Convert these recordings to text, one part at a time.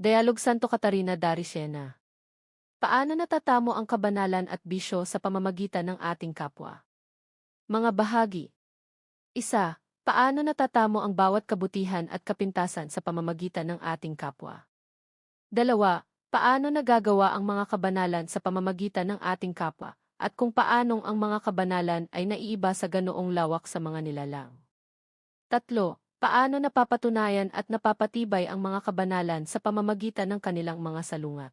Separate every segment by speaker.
Speaker 1: Dialog Santo Catarina Daricena. Paano natatamo ang kabanalan at bisyo sa pamamagitan ng ating kapwa? Mga bahagi. Isa, paano natatamo ang bawat kabutihan at kapintasan sa pamamagitan ng ating kapwa? Dalawa, paano nagagawa ang mga kabanalan sa pamamagitan ng ating kapwa, at kung paanong ang mga kabanalan ay naiiba sa ganoong lawak sa mga nilalang? Tatlo, paano napapatunayan at napapatibay ang mga kabanalan sa pamamagitan ng kanilang mga salungat?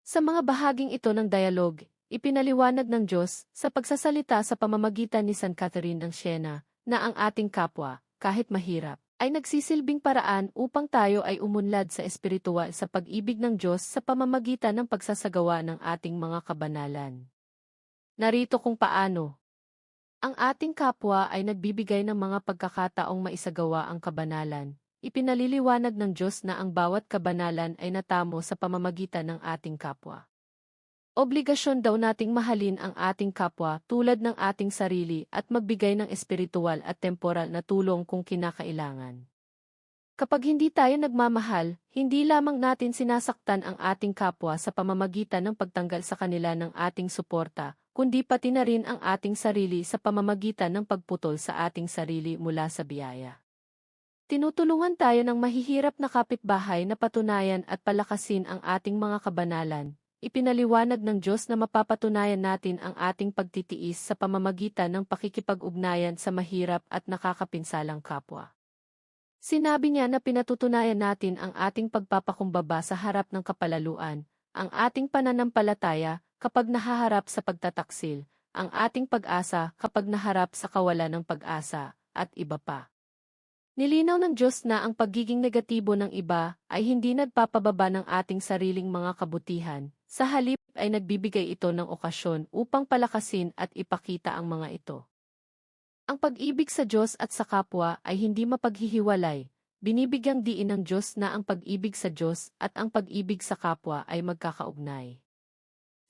Speaker 1: Sa mga bahaging ito ng dialog, ipinaliwanag ng Diyos sa pagsasalita sa pamamagitan ni San Catherine ng Siena na ang ating kapwa, kahit mahirap, ay nagsisilbing paraan upang tayo ay umunlad sa espiritual sa pag-ibig ng Diyos sa pamamagitan ng pagsasagawa ng ating mga kabanalan. Narito kung paano. Ang ating kapwa ay nagbibigay ng mga pagkakataong maisagawa ang kabanalan. Ipinaliliwanag ng Diyos na ang bawat kabanalan ay natamo sa pamamagitan ng ating kapwa. Obligasyon daw nating mahalin ang ating kapwa tulad ng ating sarili at magbigay ng espiritual at temporal na tulong kung kinakailangan. Kapag hindi tayo nagmamahal, hindi lamang natin sinasaktan ang ating kapwa sa pamamagitan ng pagtanggal sa kanila ng ating suporta, kundi pati na rin ang ating sarili sa pamamagitan ng pagputol sa ating sarili mula sa biyaya. Tinutulungan tayo ng mahihirap na kapitbahay na patunayan at palakasin ang ating mga kabanalan. Ipinaliwanag ng Diyos na mapapatunayan natin ang ating pagtitiis sa pamamagitan ng pakikipag-ugnayan sa mahirap at nakakapinsalang kapwa. Sinabi niya na pinatutunayan natin ang ating pagpapakumbaba sa harap ng kapalaluan, ang ating pananampalataya kapag nahaharap sa pagtataksil, ang ating pag-asa kapag naharap sa kawalan ng pag-asa, at iba pa. Nilinaw ng Diyos na ang pagiging negatibo ng iba ay hindi nagpapababa ng ating sariling mga kabutihan, sa halip ay nagbibigay ito ng okasyon upang palakasin at ipakita ang mga ito. Ang pag-ibig sa Diyos at sa kapwa ay hindi mapaghihiwalay, binibigyang diin ng Diyos na ang pag-ibig sa Diyos at ang pag-ibig sa kapwa ay magkakaugnay.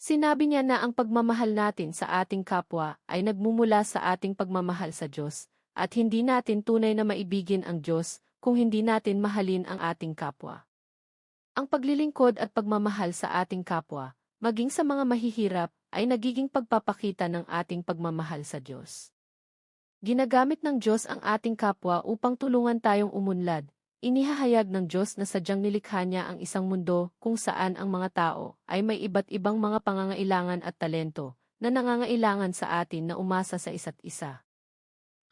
Speaker 1: Sinabi niya na ang pagmamahal natin sa ating kapwa ay nagmumula sa ating pagmamahal sa Diyos, at hindi natin tunay na maibigin ang Diyos kung hindi natin mahalin ang ating kapwa. Ang paglilingkod at pagmamahal sa ating kapwa, maging sa mga mahihirap, ay nagiging pagpapakita ng ating pagmamahal sa Diyos. Ginagamit ng Diyos ang ating kapwa upang tulungan tayong umunlad. Inihahayag ng Diyos na sadyang nilikha niya ang isang mundo kung saan ang mga tao ay may iba't ibang mga pangangailangan at talento na nangangailangan sa atin na umasa sa isa't isa.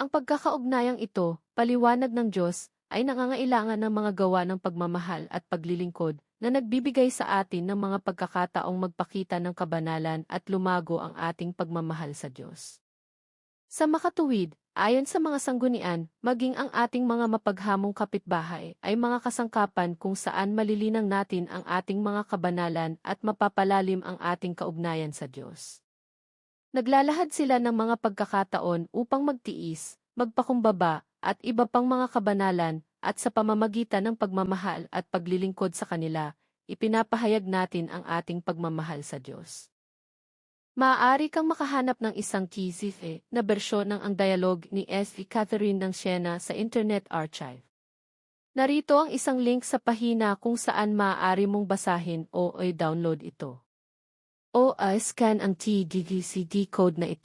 Speaker 1: Ang pagkakaugnayang ito, paliwanag ng Diyos, ay nangangailangan ng mga gawa ng pagmamahal at paglilingkod na nagbibigay sa atin ng mga pagkakataong magpakita ng kabanalan at lumago ang ating pagmamahal sa Diyos. Sa makatuwid, ayon sa mga sanggunian, maging ang ating mga mapaghamong kapitbahay ay mga kasangkapan kung saan malilinang natin ang ating mga kabanalan at mapapalalim ang ating kaugnayan sa Diyos. Naglalahad sila ng mga pagkakataon upang magtiis, magpakumbaba, at iba pang mga kabanalan, at sa pamamagitan ng pagmamahal at paglilingkod sa kanila, ipinapahayag natin ang ating pagmamahal sa Diyos. Maaari kang makahanap ng isang kisife na bersyon ng ang dialog ni S. Catherine ng Siena sa Internet Archive. Narito ang isang link sa pahina kung saan maaari mong basahin o i-download ito. O scan ang TDDCD code na ito.